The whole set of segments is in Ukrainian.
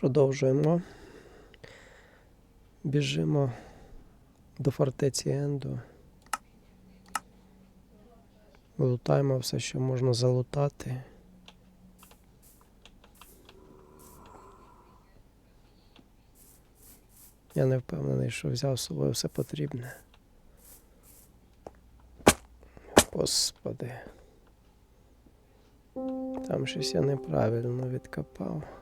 Продовжуємо. Біжимо до фортеці Енду. Лутаємо все, що можна залутати. Я не впевнений, що взяв з собою все потрібне. Господи. Там щось я неправильно відкопав.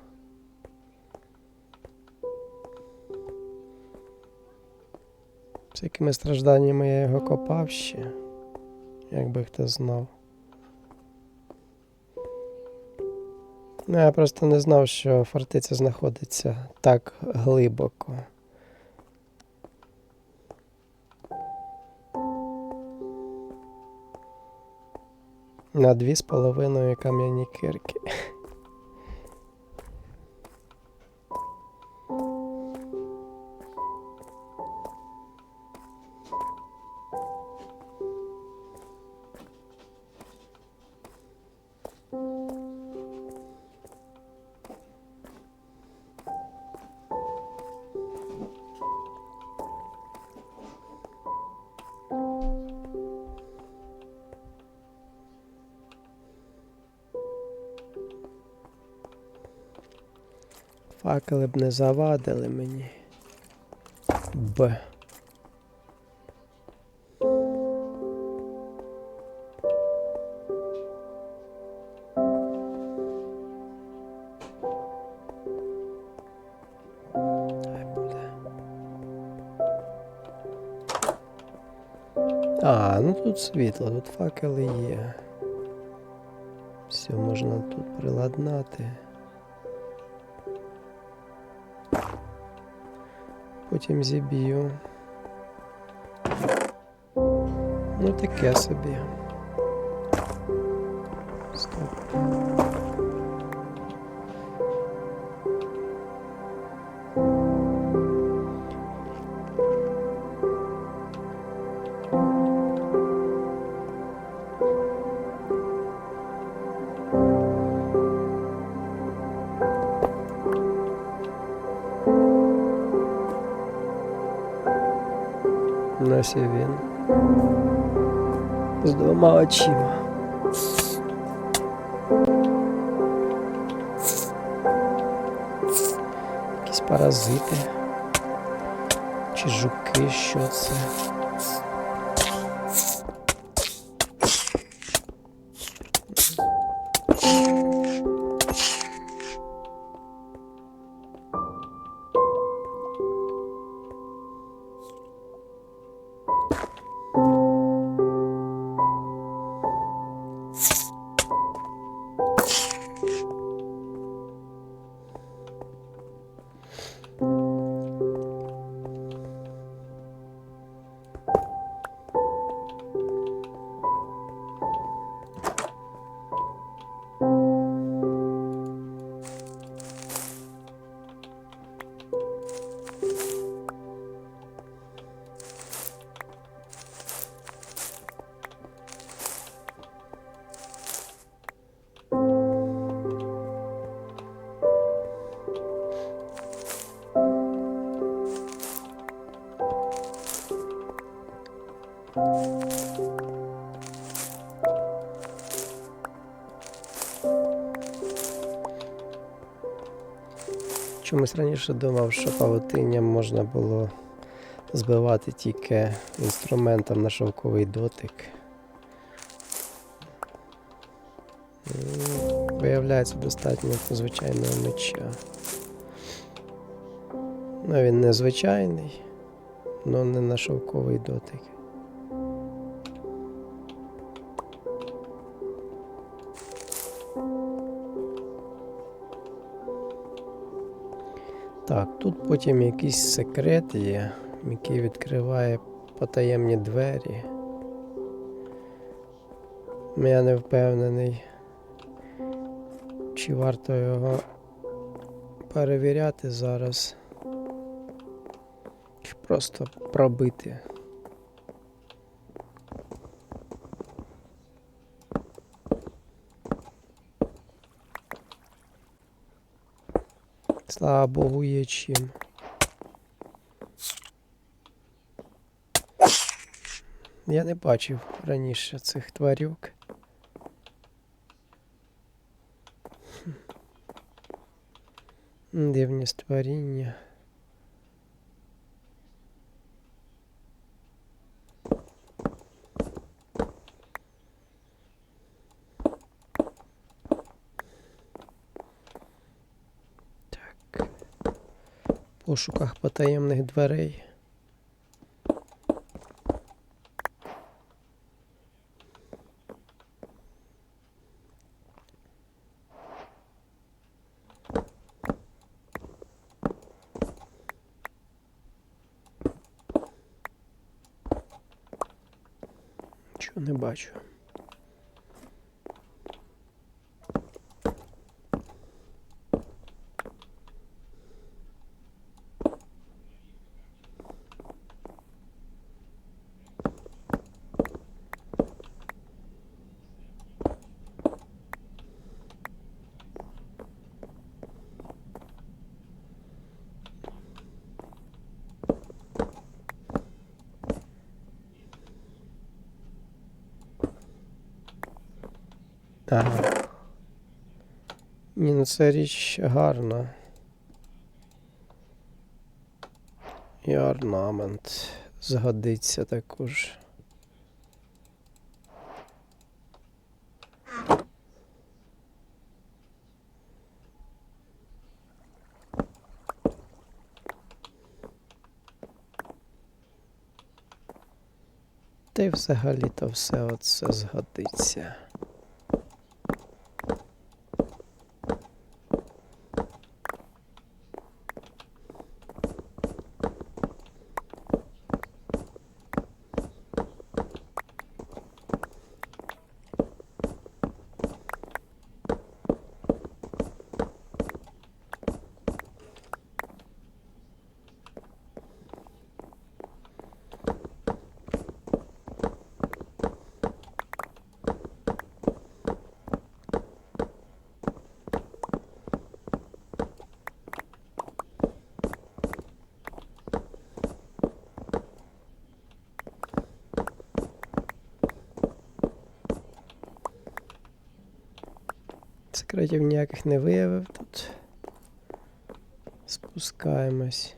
З якими стражданнями я його копав ще, якби хто знав. Ну, я просто не знав, що фортеця знаходиться так глибоко. На дві з половиною кам'яні кирки. Факели б не завадили мені. Б. А, ну тут світло, тут факели є. Все можна тут приладнати. Потім зіб'ю. Ну таке собі. Стоп. І він. З двома очима. Якісь паразити. Чи жуки, що це? Чомусь раніше думав, що павутинням можна було збивати тільки інструментом на шовковий дотик. Виявляється достатньо звичайного меча. Ну, він незвичайний, але не на шовковий дотик. Так, тут потім якийсь секрет є, який відкриває потаємні двері. Я не впевнений, чи варто його перевіряти зараз. Чи просто пробити. Слава Богу, є чим. Я не бачив раніше цих тварюк. Дивні створіння. Пошуках потаємних дверей. Нічого не бачу. Ага. Ні, ну це річ гарна. І орнамент згодиться також. Та й взагалі-то все оце згодиться. Секретів ніяких не виявив тут. Спускаємось.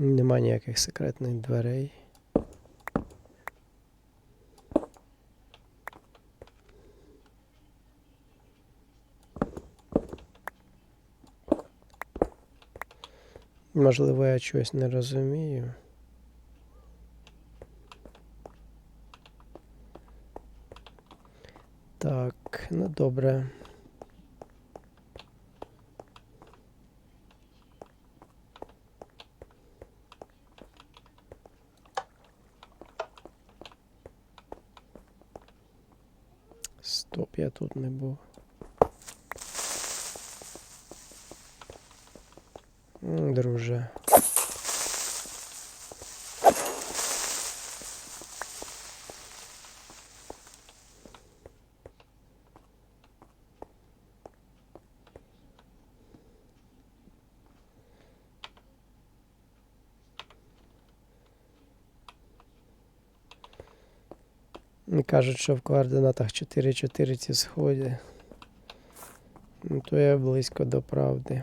Нема ніяких секретних дверей. Можливо, я чогось не розумію. Так, ну добре. Стоп, я тут не був. Друже. Мені кажуть, що в координатах 4-4 ці сходи. Ну, то я близько до правди.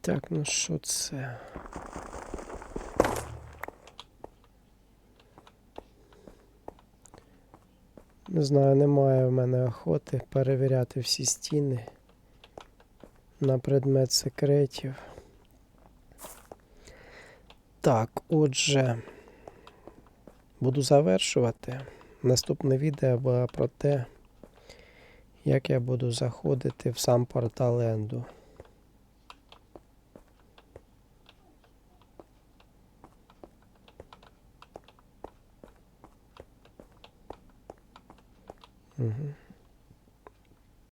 Так, ну що це? Не знаю, немає в мене охоти перевіряти всі стіни на предмет секретів. Так, отже, буду завершувати. Наступне відео буде про те, як я буду заходити в сам портал Енду.